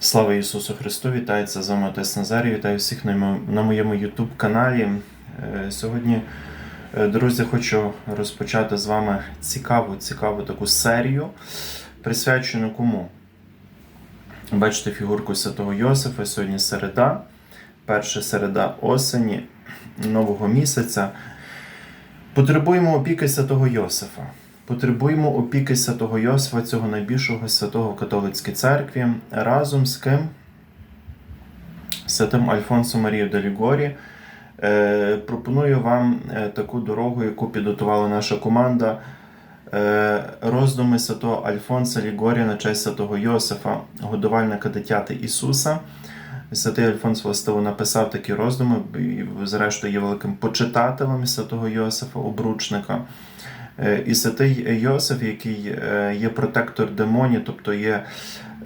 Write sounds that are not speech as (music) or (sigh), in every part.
Слава Ісусу Христу! Вітається з вами Отець Назарій. Вітаю всіх на моєму- YouTube каналі. Е, Сьогодні, е, друзі, хочу розпочати з вами цікаву, цікаву таку серію, присвячену кому? Бачите фігурку святого Йосифа. Сьогодні середа, перша середа осені нового місяця. Потребуємо опіки святого Йосифа. Потребуємо опіки святого Йосифа, цього найбільшого святого в католицькій церкві, разом з ким? Святим Альфонсом Марією де Лігорі. Е, пропоную вам е, таку дорогу, яку підготувала наша команда. Е, роздуми святого Альфонса Лігорія на честь святого Йосифа, годувальника дитяти Ісуса. Святий Альфонс властиво написав такі роздуми, і, зрештою, є великим почитателем святого Йосифа, обручника. Е, І святий Йосиф, який е, є протектор демонів, тобто є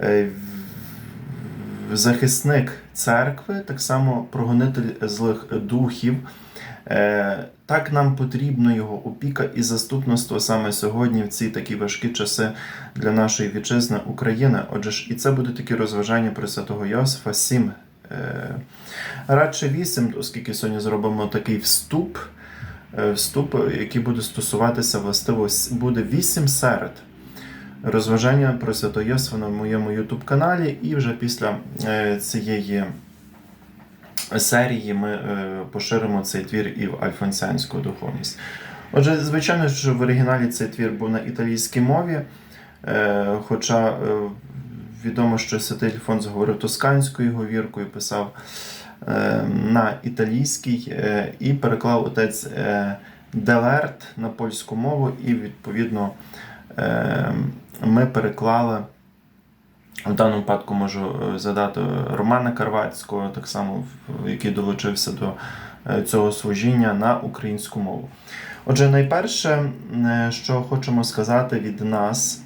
е, захисник церкви, так само прогонитель злих духів. Так нам потрібно його опіка і заступництво саме сьогодні, в ці такі важкі часи для нашої вітчизни України. Отже ж, і це будуть такі розважання про святого Йосифа. Сім, радше вісім, оскільки сьогодні зробимо такий вступ вступ, який буде стосуватися властиво буде вісім серед розважання про Йосифа на моєму YouTube каналі. І вже після е, цієї серії ми е, поширимо цей твір і в альфонсіанську духовність. Отже, звичайно, що в оригіналі цей твір був на італійській мові, е, хоча е, відомо, що Святий Альфонс говорив тосканською говіркою, писав е, на італійській і переклав отець е, Делерт на польську мову, і відповідно е, ми переклали. В даному випадку можу е, задати Романа Карвацького, так само, який долучився до е, цього служіння на українську мову. Отже, найперше, е, що хочемо сказати від нас,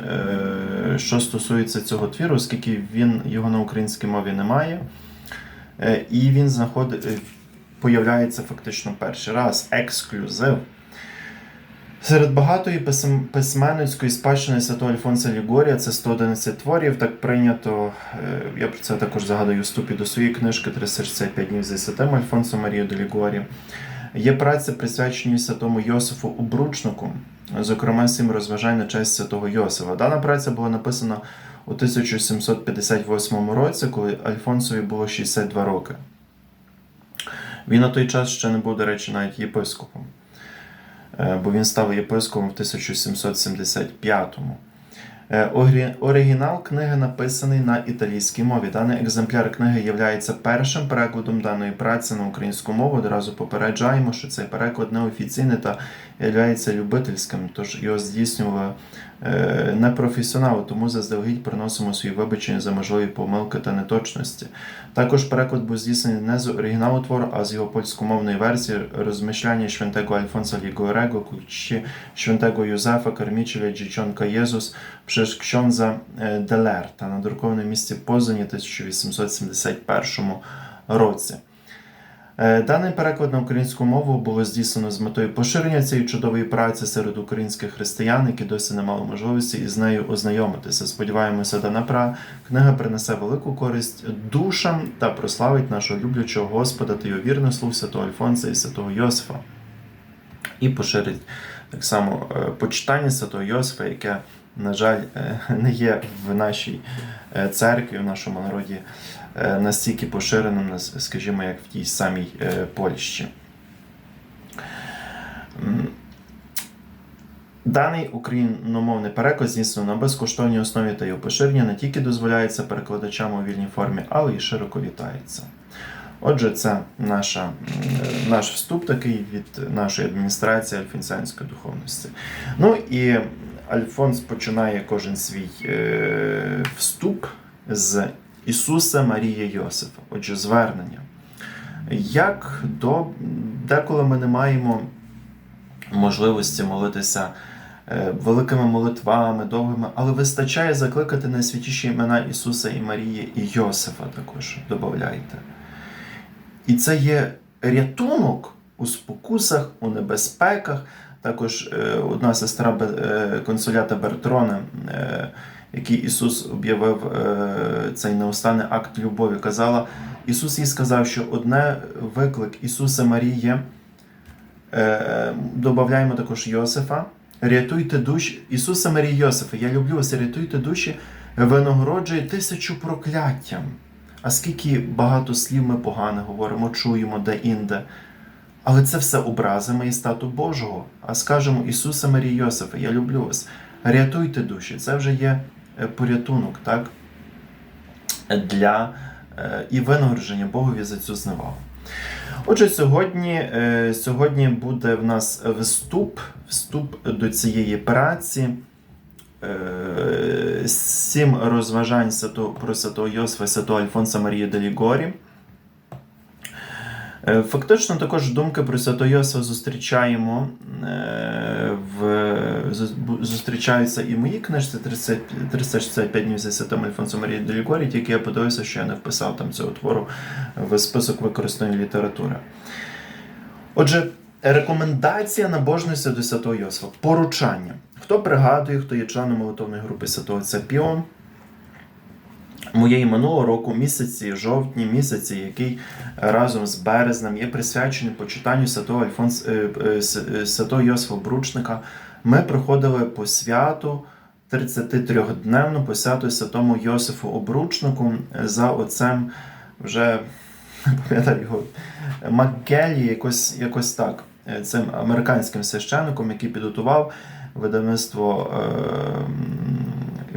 е, що стосується цього твіру, оскільки він його на українській мові немає, е, і він знаходить, е, появляється фактично перший раз ексклюзив. Серед багатої письменницької спадщини Святого Альфонса Лігорія це 111 творів. Так прийнято. е, Я про це також згадую у вступі до своєї книжки «Три серця п'ять днів зі святим Альфонсом Марією де Лігорі. Є праця, присвячені святому Йосифу Обручнику, зокрема сім розважань на честь святого Йосифа. Дана праця була написана у 1758 році, коли Альфонсові було 62 роки. Він на той час ще не був, до речі, навіть єпископом. Е, бо він став єпископом в 1775-му. Е, орі- Оригінал книги написаний на італійській мові. Даний екземпляр книги є першим перекладом даної праці на українську мову. Одразу попереджаємо, що цей переклад неофіційний та є любительським, тож його здійснювали е, непрофесіонали, тому заздалегідь приносимо свої вибачення за можливі помилки та неточності. Також переклад був здійснений не з оригіналу твору, а з його польськомовної версії розміщання świętego Альфонса Лігорего чи świętego Józefa Кармічеля Джічонка Єзус przez ksiądza е, Делерта, надрукований в місті Позані 1871 році. Е, Даний переклад на українську мову було здійснено з метою поширення цієї чудової праці серед українських християн, які досі не мали можливості із нею ознайомитися. Сподіваємося, дана пра книга принесе велику користь душам та прославить нашого люблячого Господа та його вірних слуг святого Альфонса і святого Йосифа. І поширить так само е, почитання святого Йосифа, яке, на жаль, е, (laughs) не є в нашій е, церкві, в нашому народі е, настільки поширеним, скажімо, як в тій самій Польщі. Даний україномовний переклад здійснено на безкоштовній основі та його поширення не тільки дозволяється перекладачам у вільній формі, але й широко вітається. Отже, це наша, наш вступ такий від нашої адміністрації Альфінсіанської духовності. Ну і Альфонс починає кожен свій е, вступ з Ісуса Марія Йосифа. Отже, звернення. Як до деколи ми не маємо можливості молитися е, великими молитвами, довгими, але вистачає закликати найсвятіші імена Ісуса і Марії і Йосифа також додайте. І це є рятунок у спокусах, у небезпеках. Також е, одна сестра е, консулята Бертрона, е, який Ісус об'явив цей неустанний акт любові. Казала, Ісус їй сказав, що одне виклик Ісуса Марії, додаємо також Йосифа. Рятуйте душі. Ісуса Марії Йосифа, я люблю вас, рятуйте душі, винагороджує тисячу прокляттям. А скільки багато слів ми погано говоримо, чуємо де-інде. Але це все образи маєстату Божого. А скажемо Ісуса Марії Йосифа, я люблю вас. Рятуйте душі. Це вже є е, порятунок, так? Для е, і винагородження Богові за цю зневагу. Отже, сьогодні, е, сьогодні буде в нас вступ, вступ до цієї праці. Сім розважань про святого Йосифа, святого Альфонса Марії Делігорі. Е, Фактично також думки про Святого Йосифа зустрічаємо е, в зустрічаються і в моїй книжці 30, 365 днів за Святим Альфонсом Марії Делігорі, тільки я подивився, що я не вписав там цього твору в список використаної літератури. Отже, рекомендація набожності до Святого Йосифа. Поручання. Хто пригадує, хто є членом молитовної групи Святого Отця Піо, моєї минулого року, місяці, жовтні, місяці, який разом з березнем є присвячений почитанню святого Альфонс, е, е, е, святого Йосифа Бручника, ми проходили по святу 33-дневну по святу святому Йосифу Обручнику за отцем вже (laughs) не пам'ятаю його Макгелі, якось, якось так. Цим американським священником, який підготував видавництво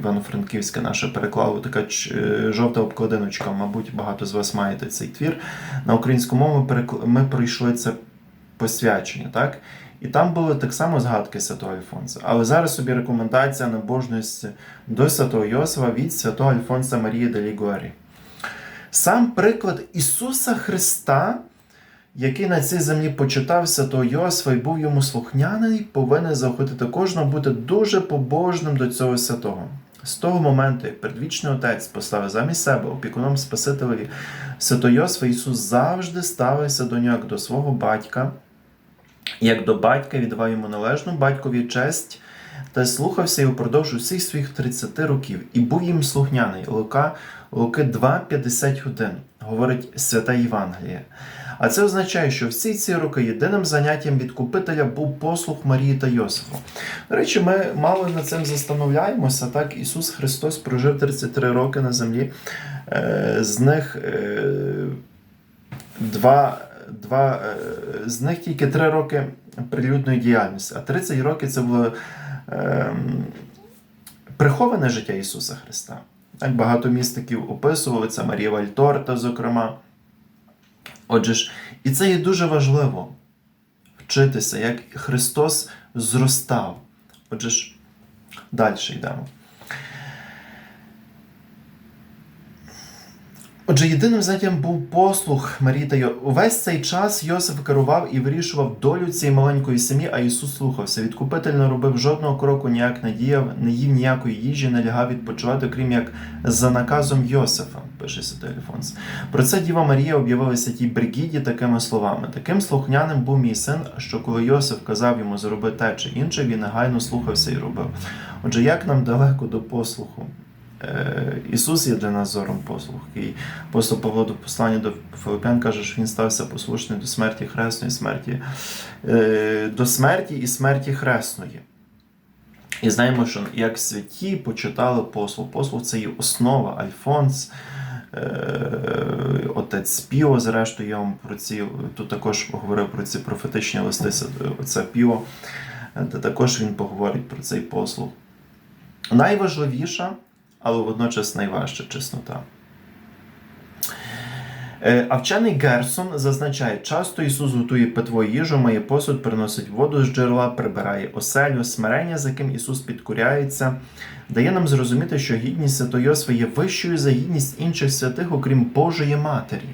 Івано-Франківське наше переклало така е, жовта обкладиночка. Мабуть, багато з вас маєте цей твір. На українську мову ми, пройшли це посвячення, так? І там були так само згадки Святого Альфонса. Але зараз собі рекомендація набожності до Святого Йосифа від Святого Альфонса Марії де Лігорі. Сам приклад Ісуса Христа, який на цій землі почитав Святого Йосифа і був йому слухняний, повинен заохотити кожного бути дуже побожним до цього святого. З того моменту, як предвічний отець поставив замість себе опікуном Спасителеві Святого Йосифа, Ісус завжди ставився до нього як до свого батька, як до батька віддавав йому належну батькові честь та слухався його впродовж усіх своїх 30 років і був їм слухняний. Лука, Луки 2,50 годин, говорить свята Євангеліє. А це означає, що всі ці роки єдиним заняттям відкупителя був послух Марії та Йосифу. До речі, ми мало над цим застановляємося. Так, Ісус Христос прожив 33 роки на землі. Е, З них е, два, два е, з них тільки 3 роки прилюдної діяльності, а 30 років це було ем, приховане життя Ісуса Христа. Так багато містиків описували це Марія Вальторта, зокрема. Отже ж, і це є дуже важливо вчитися, як Христос зростав. Отже ж, далі йдемо. Отже, єдиним заняттям був послух Марії та Йо. Увесь цей час Йосиф керував і вирішував долю цієї маленької сім'ї, а Ісус слухався. Відкупитель не робив жодного кроку, ніяк не діяв, не їв ніякої їжі, не лягав відпочивати, крім як за наказом Йосифа, пише Святий Альфонс. Про це Діва Марія об'явилася тій бригіді такими словами: таким слухняним був мій син, що коли Йосиф казав йому зроби те чи інше, він негайно слухався і робив. Отже, як нам далеко до послуху? Е, Ісус є для нас зором послух. І апостол Павло до послання до Филипян каже, що він стався послушний до смерті хресної, смерті, е, до смерті і смерті хресної. І знаємо, що як святі почитали послуг. Послуг це є основа, Альфонс, е, отець Піо, зрештою, я вам про ці тут також говорив про ці профетичні листи отця Піо, де також він поговорить про цей послуг. Найважливіша, але водночас найважча чеснота. Е, А вчений Герсон зазначає, часто Ісус готує питво їжу, має посуд, приносить воду з джерела, прибирає оселю, смирення, з яким Ісус підкуряється, дає нам зрозуміти, що гідність Святої Осва є вищою за гідність інших святих, окрім Божої Матері.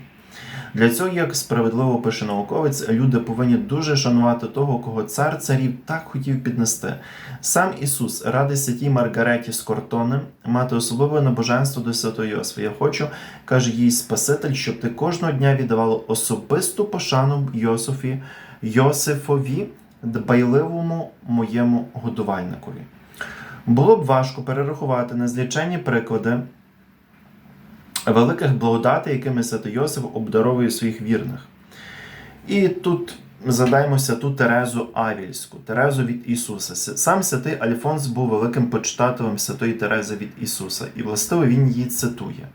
Для цього, як справедливо пише науковець, люди повинні дуже шанувати того, кого цар царів так хотів піднести. Сам Ісус радить святій Маргареті з Кортони мати особливе набоженство до Святого Йосифа. Я хочу, каже їй Спаситель, щоб ти кожного дня віддавала особисту пошану Йосифі, Йосифові, дбайливому моєму годувальникові. Було б важко перерахувати незліченні приклади великих благодатей, якими Святий Йосиф обдаровує своїх вірних. І тут задаймося ту Терезу Авільську, Терезу від Ісуса. Сам святий Альфонс був великим почитателем Святої Терези від Ісуса, і властиво він її цитує.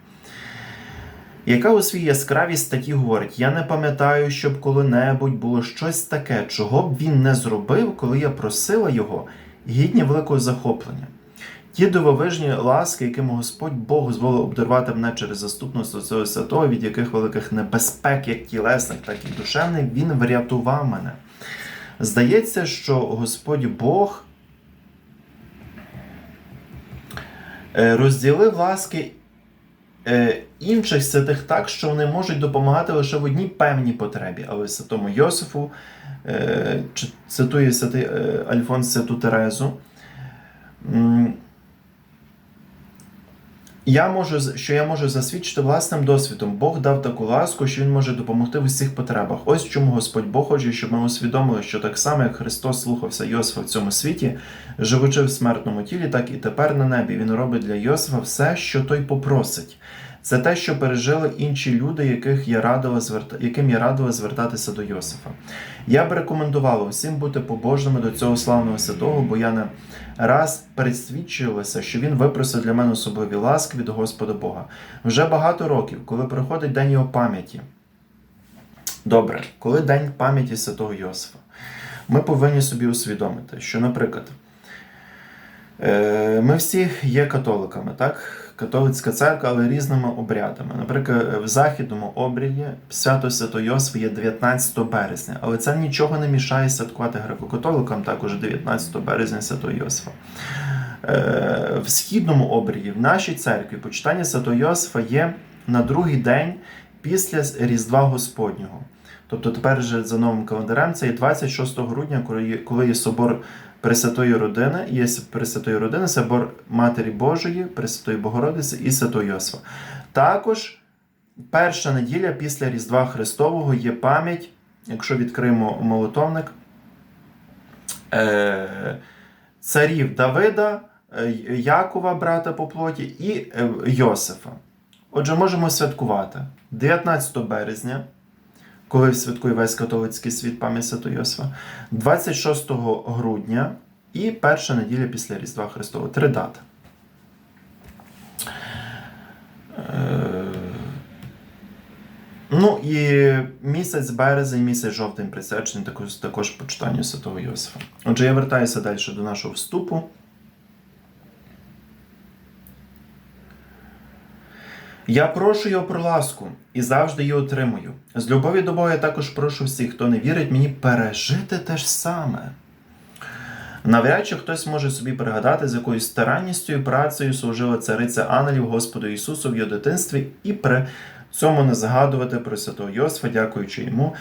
Яка у своїй яскравій статті говорить: Я не пам'ятаю, щоб коли-небудь було щось таке, чого б він не зробив, коли я просила його, гідні великого захоплення. Ті дивовижні ласки, якими Господь Бог дозволив обдарувати мене через заступництво цього святого, від яких великих небезпек, як тілесних, так і душевних, він врятував мене. Здається, що Господь Бог е, розділив ласки е, інших святих так, що вони можуть допомагати лише в одній певній потребі. Але святому Йосифу е, цитує святий Альфонс Святу Терезу. Я можу, що я можу засвідчити власним досвідом. Бог дав таку ласку, що Він може допомогти в усіх потребах. Ось чому Господь Бог хоче, щоб ми усвідомили, що так само, як Христос слухався Йосифа в цьому світі, живучи в смертному тілі, так і тепер на небі. Він робить для Йосифа все, що той попросить. Це те, що пережили інші люди, яких я радила зверта... яким я радила звертатися до Йосифа. Я б рекомендувала усім бути побожними до цього славного святого, бо я не раз присвідчилося, що він випросив для мене особливі ласки від Господа Бога. Вже багато років, коли приходить день його пам'яті. Добре, коли день пам'яті святого Йосифа, ми повинні собі усвідомити, що, наприклад, е, ми всі є католиками, так? Католицька церква, але різними обрядами. Наприклад, в західному обряді свято Свято Йосиф є 19 березня, але це нічого не мішає святкувати греко-католикам також 19 березня Святого Йосифа. Е, В східному обряді, в нашій церкві, почитання Святого Йосифа є на другий день після Різдва Господнього. Тобто тепер вже за новим календарем це є 26 грудня, коли є собор Пресвятої родини, є Пресвятої родини, собор Матері Божої, Пресвятої Богородиці і Святого Йосифа. Також перша неділя після Різдва Христового є пам'ять, якщо відкриємо молитовник, е, царів Давида, е, Якова, брата по плоті, і е, Йосифа. Отже, можемо святкувати 19 березня, коли святкує весь католицький світ пам'ять Святого Йосифа, 26 грудня і перша неділя після Різдва Христового. Три дати. Е, Ну і місяць березень, місяць жовтень присвячений також, також почитанню Святого Йосифа. Отже, я вертаюся далі до нашого вступу. Я прошу його про ласку і завжди її отримую. З любові до Бога я також прошу всіх, хто не вірить мені, пережити те ж саме. Навряд чи хтось може собі пригадати, з якою старанністю і працею служила цариця ангелів Господу Ісусу в його дитинстві, і при цьому не згадувати про святого Йосифа, дякуючи йому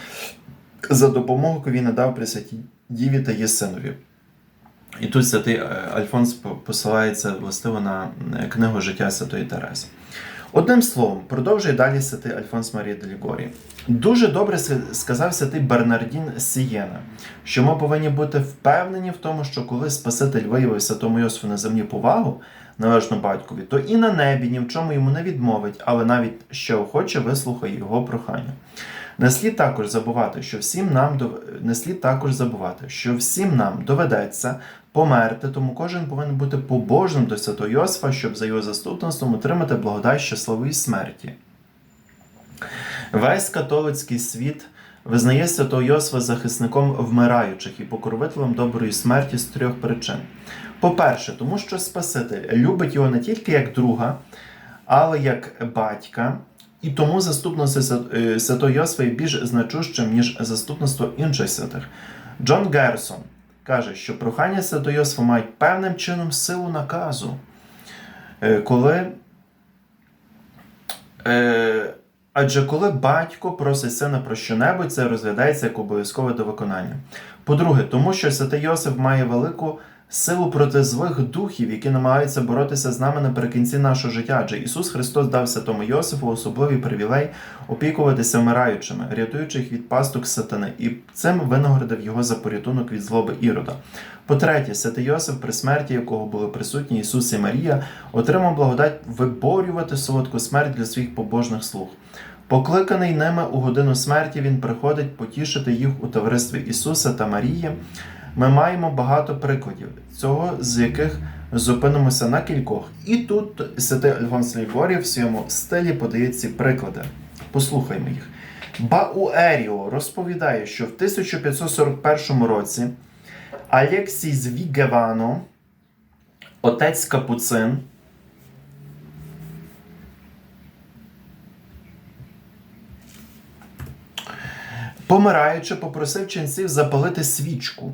за допомогу, яку він надав Пресвятій Діві та її синові. І тут святий е, Альфонс посилається властиво на е, книгу життя Святої Терези. Одним словом, продовжує далі святий Альфонс Марія де Лігорі. Дуже добре сказав святий Бернардін Сієна, що ми повинні бути впевнені в тому, що коли Спаситель виявив святому Йосифу на землі повагу, належну батькові, то і на небі ні в чому йому не відмовить, але навіть ще охоче вислухає його прохання. Не слід також забувати, що всім нам дов- не слід також забувати, що всім нам доведеться померти, тому кожен повинен бути побожним до святого Йосифа, щоб за його заступництвом отримати благодать щасливої смерті. Весь католицький світ визнає святого Йосифа захисником вмираючих і покровителем доброї смерті з трьох причин. По-перше, тому що Спаситель любить його не тільки як друга, але як батька, і тому заступництво е, святого Йосифа є більш значущим, ніж заступництво інших святих. Джон Герсон каже, що прохання святойосифа мають певним чином силу наказу, Е, коли. Е, Адже коли батько просить сина про щонебудь, це розглядається як обов'язкове до виконання. По-друге, тому що святий Йосиф має велику силу проти злих духів, які намагаються боротися з нами наприкінці нашого життя. Адже Ісус Христос дав святому Йосифу особливий привілей опікуватися вмираючими, рятуючи їх від пасток сатани, і цим винагородив його за порятунок від злоби Ірода. По-третє, святий Йосиф, при смерті якого були присутні Ісус і Марія, отримав благодать виборювати солодку смерть для своїх побожних слуг. Покликаний ними у годину смерті, він приходить потішити їх у товаристві Ісуса та Марії. Ми маємо багато прикладів, цього з яких зупинимося на кількох. І тут святий Альфонс Лігорій в своєму стилі подає ці приклади. Послухаймо їх. Бауеріо розповідає, що в 1541 році Алексій з Вігевано, отець Капуцин, помираючи, попросив ченців запалити свічку.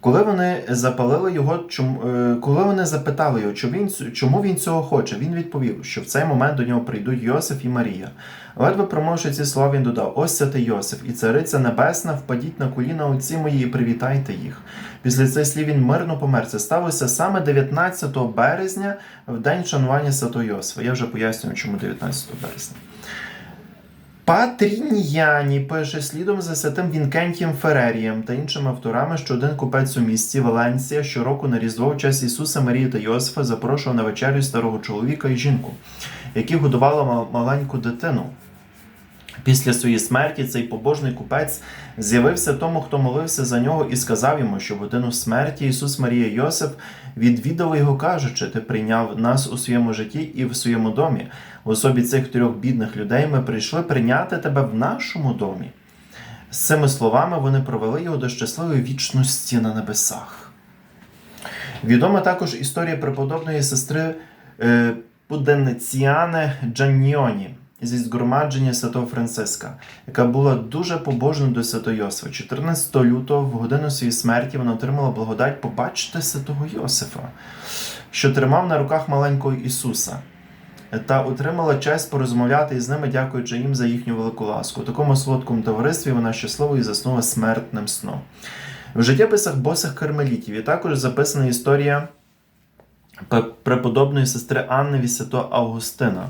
Коли вони запалили його, чому, е, коли вони запитали його, чому він, чому він цього хоче, він відповів, що в цей момент до нього прийдуть Йосиф і Марія. Ледве промовивши ці слова, він додав: Ось святий Йосиф і цариця небесна, впадіть на коліна отці мої і привітайте їх. Після цих слів він мирно помер. Це сталося саме 19 березня, в день шанування святого Йосифа. Я вже пояснюю, чому 19 березня. Патрініяні пише слідом за святим Вінкентієм Ферерієм та іншими авторами, що один купець у місті Валенсія щороку на Різдво в час Ісуса Марії та Йосифа запрошував на вечерю старого чоловіка і жінку, які годували мал- маленьку дитину. Після своєї смерті цей побожний купець з'явився тому, хто молився за нього, і сказав йому, що в годину смерті Ісус Марія Йосиф відвідали його, кажучи, ти прийняв нас у своєму житті і в своєму домі. В особі цих трьох бідних людей ми прийшли прийняти тебе в нашому домі. З цими словами вони провели його до щасливої вічності на небесах. Відома також історія преподобної сестри е, Пуденціани Джанніоні зі згромадження святого Франциска, яка була дуже побожна до святого Йосифа. 14 лютого, в годину своєї смерті, вона отримала благодать побачити святого Йосифа, що тримав на руках маленького Ісуса та отримала честь порозмовляти із ними, дякуючи їм за їхню велику ласку. У такому солодкому товаристві вона щасливо і заснула смертним сном. В життєписах босих кармелітів є також записана історія преподобної сестри Анни від святого Августина.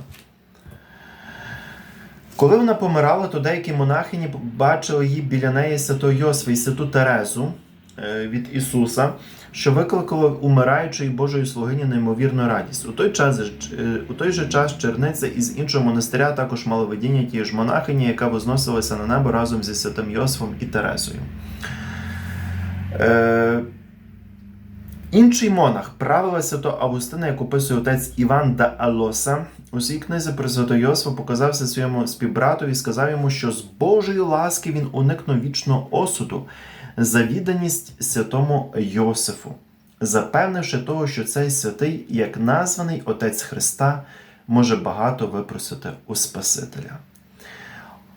Коли вона помирала, то деякі монахині бачили її біля неї святого Йосифа і святу Терезу е, від Ісуса, що викликало умираючої Божої слугині неймовірну радість. У той час е, у той же час черниця із іншого монастиря також мала видіння тієї ж монахині, яка возносилася на небо разом зі святим Йосифом і Терезою. Інший монах, правила святого Августина, як описує отець Іван да Алоса, у своїй книзі про святого Йосифа показався своєму співбратові і сказав йому, що з Божої ласки він уникнув вічного осуду за відданість святому Йосифу, запевнивши того, що цей святий, як названий Отець Христа, може багато випросити у Спасителя.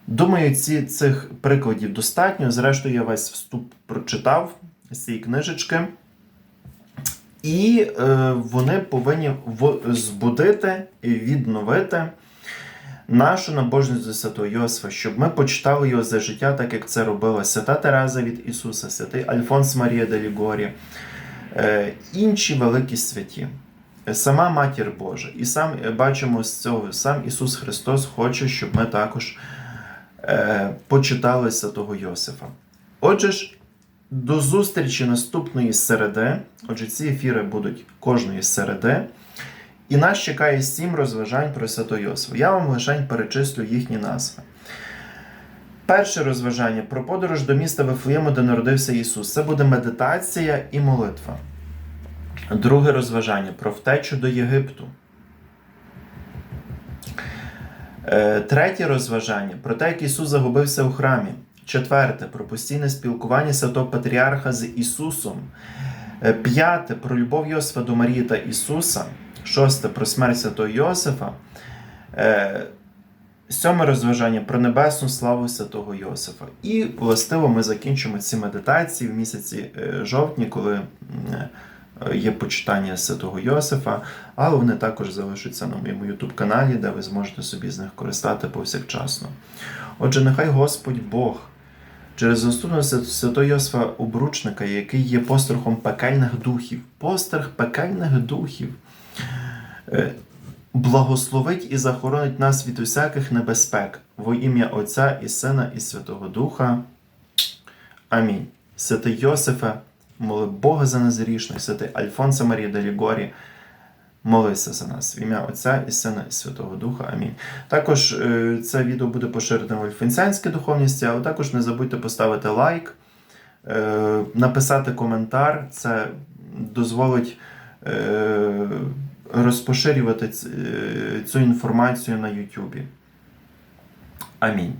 Думаю, ці, цих прикладів достатньо. Зрештою, я весь вступ прочитав з цієї книжечки. І е, вони повинні збудити і відновити нашу набожність до святого Йосифа, щоб ми почитали його за життя, так як це робила свята Тереза від Ісуса, святий Альфонс Марія де Лігорі, е, інші великі святі. Сама Матір Божа. І сам е, бачимо з цього, сам Ісус Христос хоче, щоб ми також е, почитали святого Йосифа. Отже ж, до зустрічі наступної середи. Отже, ці ефіри будуть кожної середи. І нас чекає сім розважань про Свято Йосифа. Я вам лише перечислю їхні назви. Перше розважання про подорож до міста Вифлеєму, де народився Ісус. Це буде медитація і молитва. Друге розважання про втечу до Єгипту. Е, Третє розважання про те, як Ісус загубився у храмі. Четверте про постійне спілкування святого Патріарха з Ісусом. Е, П'яте про любов Йосифа до Марії та Ісуса. Шосте про смерть святого Йосифа. Е, Сьоме розважання про небесну славу святого Йосифа. І властиво ми закінчимо ці медитації в місяці е, жовтні, коли є почитання святого Йосифа, але вони також залишаться на моєму YouTube каналі, де ви зможете собі з них користати повсякчасно. Отже, нехай Господь Бог через заступництво святого Йосифа Обручника, який є пострахом пекельних духів. Пострах пекельних духів. Е, Благословить і захоронить нас від усяких небезпек во ім'я Отця і Сина і Святого Духа. Амінь. Святий Йосифе, моли Бога за нас грішних, святий Альфонсо Марія де Лігорі, молися за нас в ім'я Отця і Сина і Святого Духа. Амінь. Також е, це відео буде поширено в альфінсянській духовності, але також не забудьте поставити лайк, е, написати коментар. Це дозволить е, розпоширювати цю інформацію на YouTube. Амінь.